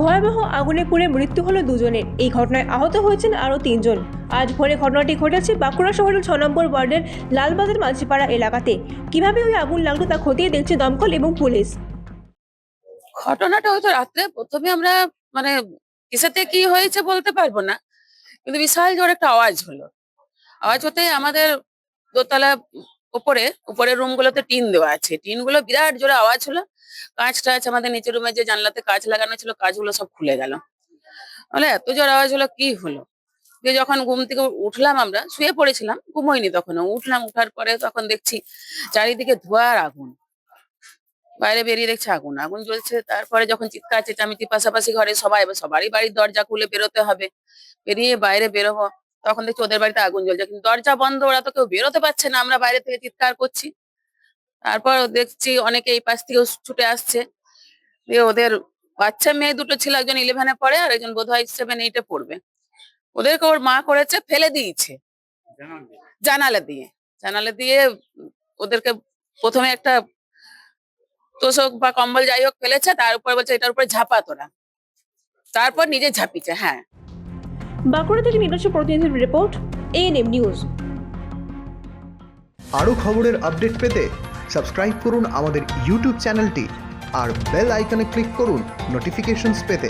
ভয়াবহ আগুনে পুড়ে মৃত্যু হলো দুজনের। এই ঘটনায় আহত হয়েছেন আরও তিনজন। আজ ভোরে ঘটনাটি ঘটেছে বাঁকুড়া শহরের ছ নম্বর ওয়ার্ডের লালবাজার মাঝিপাড়া এলাকাতে। কীভাবে ওই আগুন লাগল তা খতিয়ে দেখছে দমকল এবং পুলিশ। ঘটনাটা হয়তো রাত্রে প্রথমে আমরা মানে কিসেতে কি হয়েছে বলতে পারব না, কিন্তু বিশাল জোর একটা আওয়াজ হলো। আওয়াজ হতে আমাদের দোতলা উপরে উপরের রুম গুলোতে টিন দেওয়া আছে। টিনগুলো বিরাট জোরে আওয়াজ হলো। কাঁচ টাচ, আমাদের নিচের রুমে যে জানলাতে কাঁচ লাগানো ছিল, কাঁচগুলো সব খুলে গেল। বলে, এত জোর আওয়াজ হলো, কি হলো? দিয়ে যখন ঘুম থেকে উঠলাম আমরা, শুয়ে পড়েছিলাম ঘুমোইনি তখন উঠলাম, উঠার পরে তখন দেখছি চারিদিকে ধোয়ার আগুন। বাইরে বেরিয়ে দেখছে আগুন আগুন জ্বলছে। তারপরে যখন চিৎকার, চেঁচামেচি, পাশাপাশি ঘরে সবাই সবারই বাড়ির দরজা খুলে বেরোতে হবে। বেরিয়ে বাইরে বেরোবো। তখন দেখছি ওদের বাড়িতে আগুন জ্বলছে, কিন্তু দরজা বন্ধ, ওরা তো কেউ বেরোতে পারছে না। আমরা বাইরে থেকে চিৎকার করছি। তারপর দেখছি অনেকে এই পাশ থেকে ছুটে আসছে। দিয়ে ওদের বাচ্চা মেয়ে দুটো ছিল, একজন ইলেভেনে পড়ে আর একজন বোধ হয় সেভেন এইটে পড়বে। ওদেরকে ওর মা করেছে ফেলে দিয়েছে। জানালা দিয়ে। জানালা দিয়ে ওদেরকে প্রথমে একটা তোষক বা কম্বল যাই হোক ফেলেছে, তার উপর বলছে, এটার উপরে ঝাপা তোরা। তারপর নিজে ঝাঁপিছে হ্যাঁ। বাঁকুড়া থেকে নির্বাচন প্রতিনিধির রিপোর্ট এএনএম নিউজ আরও খবরের আপডেট পেতে সাবস্ক্রাইব করুন আমাদের ইউটিউব চ্যানেলটি আর বেল আইকনে ক্লিক করুন নোটিফিকেশনস পেতে।